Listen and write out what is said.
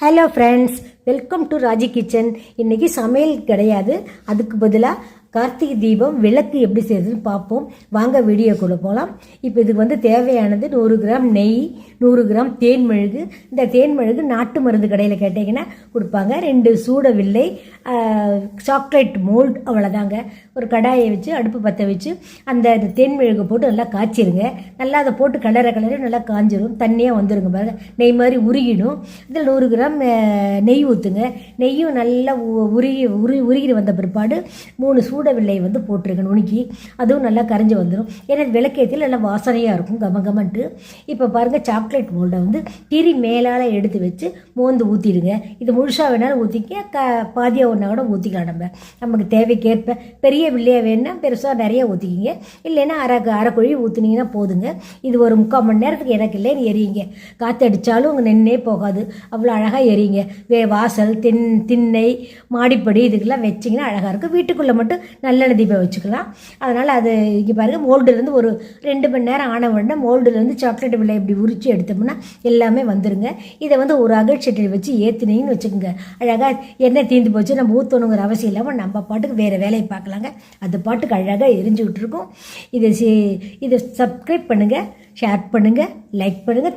Hello friends welcome to Raji kitchen இன்றைக்கி சமையல் கிடையாது. அதுக்கு பதிலாக கார்த்திகை தீபம் விளக்கு எப்படி செய்யறதுன்னு பார்ப்போம். வாங்க வீடியோக்குள்ளே போகலாம் இப்போ இதுக்கு வந்து தேவையானது நூறு கிராம் நெய் நூறு கிராம் தேன் மெழுகு. இந்த தேன் மெழுகு நாட்டு மருந்து கடையில் கேட்டிங்கன்னா கொடுப்பாங்க. ரெண்டு சூடவில்லை சாக்லேட் மோல்ட் அவ்வளோதாங்க ஒரு கடாயை வச்சு அடுப்பு பற்ற வச்சு அந்த தேன் மெழுகு போட்டு நல்லா காய்ச்சிருங்க. நல்லா அதை போட்டு கலர கலர நல்லா காஞ்சிடும் தண்ணியாக வந்துருங்க பாருங்க. நெய் மாதிரி உருகிடும். இதில் நூறு கிராம் நெய் ஊற்றுங்க நெய்யும் நல்லா உ- உருகி உரு உருகி வந்த பிற்பாடு மூணு சூடவில்லை வந்து போட்டுருங்க நுணுக்கி அதுவும் நல்லா கரைஞ்சி வந்துடும் ஏன்னா விளக்கேற்றில் நல்லா வாசனையாக இருக்கும். கம கமன்ட்டு. இப்போ பாருங்கள் சாக்லேட் மோல்டை வந்து கிரி மேலால் எடுத்து வச்சு மோந்து ஊற்றிடுங்க இது முழுசாக வேணாலும் ஊற்றிக்க க பாதியாக ஒன்றா கூட ஊற்றிக்கலாம் நம்ம. நமக்கு தேவைக்கேற்ப பெரிய வில்லையாக வேணும்னா பெருசாக நிறைய ஊற்றிக்கிங்க இல்லைன்னா அரை அரைக்குழி ஊற்றுனீங்கன்னா போதுங்க. இது ஒரு முக்கால் மணி நேரத்துக்கு எனக்கு இல்லைன்னு எரியுங்க. காற்றடித்தாலும் அங்கே உங்கள் நின்னே போகாது. அவ்வளோ அழகாக எரியுங்க. வே வாசல் தின் திண்ணை மாடிப்படி இதுக்கெல்லாம் வச்சிங்கன்னா அழகாக இருக்கும். வீட்டுக்குள்ளே மட்டும் நல்லெண்ணெய் தீபம் வச்சுக்கலாம். அதனால் அது இங்கே பாருங்கள் மோல்டுலேருந்து ஒரு ரெண்டு மணி நேரம் ஆன உடனே மோல்டுலேருந்து சாக்லேட் விலை இப்படி உரித்து எடுத்தோம்னா எல்லாமே வந்துருங்க. இதை வந்து ஒரு அகல் சட்டியில் வச்சு ஏற்றினேன்னு வச்சுக்கோங்க. அழகாக எண்ணெய் தீந்து போச்சு நம்ம ஊற்றணுங்கிற அவசியம் இல்லாமல் நம்ம பாட்டுக்கு வேறு வேலையை பார்க்கலாங்க. அது பாட்டுக்கு அழகாக எரிஞ்சுக்கிட்டு இருக்கும். இதை சி இதை சப்ஸ்கிரைப் பண்ணுங்கள் ஷேர் பண்ணுங்கள் லைக் பண்ணுங்கள்